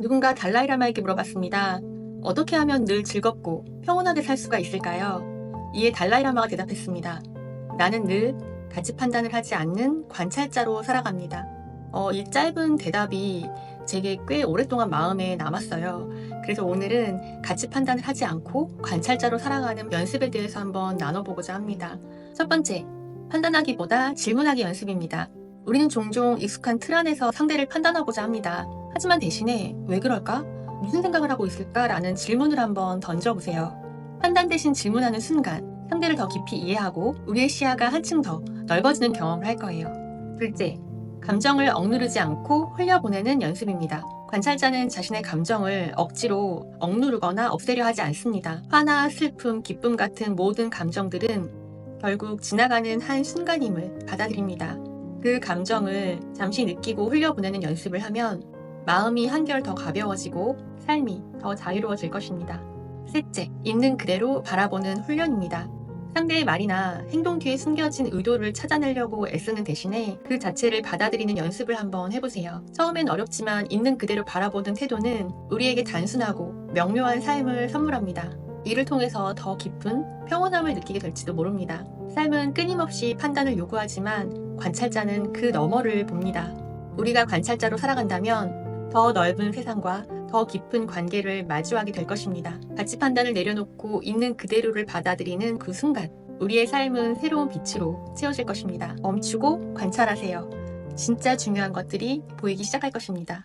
누군가 달라이라마에게 물어봤습니다. 어떻게 하면 늘 즐겁고 평온하게 살 수가 있을까요? 이에 달라이라마가 대답했습니다. 나는 늘 가치 판단을 하지 않는 관찰자로 살아갑니다. 어, 이 짧은 대답이 제게 꽤 오랫동안 마음에 남았어요. 그래서 오늘은 가치 판단을 하지 않고 관찰자로 살아가는 연습에 대해서 한번 나눠보고자 합니다. 첫 번째, 판단하기보다 질문하기 연습입니다. 우리는 종종 익숙한 틀 안에서 상대를 판단하고자 합니다. 하지만 대신에 왜 그럴까? 무슨 생각을 하고 있을까라는 질문을 한번 던져보세요. 판단 대신 질문하는 순간 상대를 더 깊이 이해하고 우리의 시야가 한층 더 넓어지는 경험을 할 거예요. 둘째, 감정을 억누르지 않고 흘려보내는 연습입니다. 관찰자는 자신의 감정을 억지로 억누르거나 없애려 하지 않습니다. 화나 슬픔, 기쁨 같은 모든 감정들은 결국 지나가는 한 순간임을 받아들입니다. 그 감정을 잠시 느끼고 흘려보내는 연습을 하면 마음이 한결 더 가벼워지고 삶이 더 자유로워질 것입니다. 셋째, 있는 그대로 바라보는 훈련입니다. 상대의 말이나 행동 뒤에 숨겨진 의도를 찾아내려고 애쓰는 대신에 그 자체를 받아들이는 연습을 한번 해보세요. 처음엔 어렵지만 있는 그대로 바라보는 태도는 우리에게 단순하고 명료한 삶을 선물합니다. 이를 통해서 더 깊은 평온함을 느끼게 될지도 모릅니다. 삶은 끊임없이 판단을 요구하지만 관찰자는 그 너머를 봅니다. 우리가 관찰자로 살아간다면 더 넓은 세상과 더 깊은 관계를 마주하게 될 것입니다. 가치 판단을 내려놓고 있는 그대로를 받아들이는 그 순간, 우리의 삶은 새로운 빛으로 채워질 것입니다. 멈추고 관찰하세요. 진짜 중요한 것들이 보이기 시작할 것입니다.